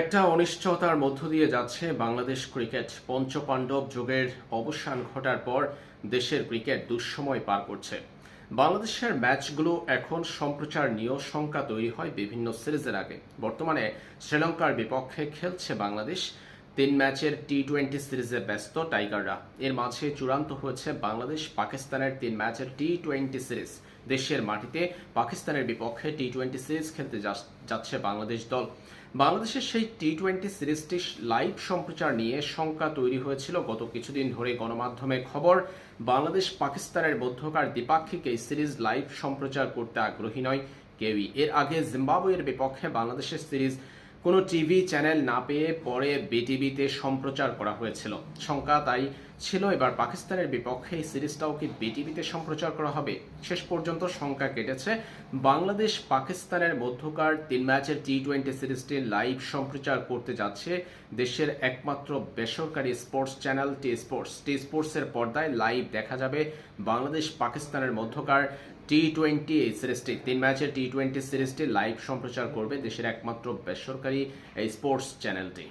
একটা অনিশ্চয়তার মধ্য দিয়ে যাচ্ছে বাংলাদেশ ক্রিকেট। পঞ্চপাণ্ডব যুগের অবসান ঘটার পর দেশের ক্রিকেট দুঃসময় পার করছে। বাংলাদেশের ম্যাচগুলো এখন সম্প্রচার নিয়েও শঙ্কা তৈরি হয় বিভিন্ন সিরিজের আগে। বর্তমানে শ্রীলঙ্কার বিপক্ষে খেলছে বাংলাদেশ। তিন ম্যাচের টি টোয়েন্টি সিরিজে ব্যস্ত টাইগাররা। এর মাঝে চূড়ান্ত হয়েছে বাংলাদেশ, পাকিস্তানের তিন ম্যাচের টি টোয়েন্টি সিরিজ। দেশের মাটিতে পাকিস্তানের বিপক্ষে টি টোয়েন্টি সিরিজ খেলতে যাচ্ছে বাংলাদেশ দল। বাংলাদেশের সেই টি টোয়েন্টি সিরিজটি লাইভ সম্প্রচার নিয়ে শঙ্কা তৈরি হয়েছিল গত কিছুদিন ধরে গণমাধ্যমে খবর। বাংলাদেশ, পাকিস্তানের মধ্যকার দ্বিপাক্ষিক এই সিরিজ লাইভ সম্প্রচার করতে আগ্রহী নয় কেউই। এর আগে জিম্বাবুয়ের বিপক্ষে বাংলাদেশের সিরিজ কোনো টিভি চ্যানেল না পেয়ে পরে বিটিভিতে সম্প্রচার করা হয়েছিল। শঙ্কা তাই ছিল এবার পাকিস্তানের বিপক্ষে এই সিরিজটাও কি বিটিভিতে সম্প্রচার করা হবে? শেষ পর্যন্ত শঙ্কা কেটেছে বাংলাদেশ পাকিস্তানের মধ্যকার তিন ম্যাচের টি টোয়েন্টি সিরিজটি লাইভ সম্প্রচার করতে যাচ্ছে দেশের একমাত্র বেসরকারি sports channel T sports T স্পোর্টসের পর্দায় লাইভ দেখা যাবে বাংলাদেশ পাকিস্তানের মধ্যকার টি টোয়েন্টি এই সিরিজটি, তিন ম্যাচের টি টোয়েন্টি সিরিজটি লাইভ সম্প্রচার করবে দেশের একমাত্র বেসরকারি এই স্পোর্টস চ্যানেলটি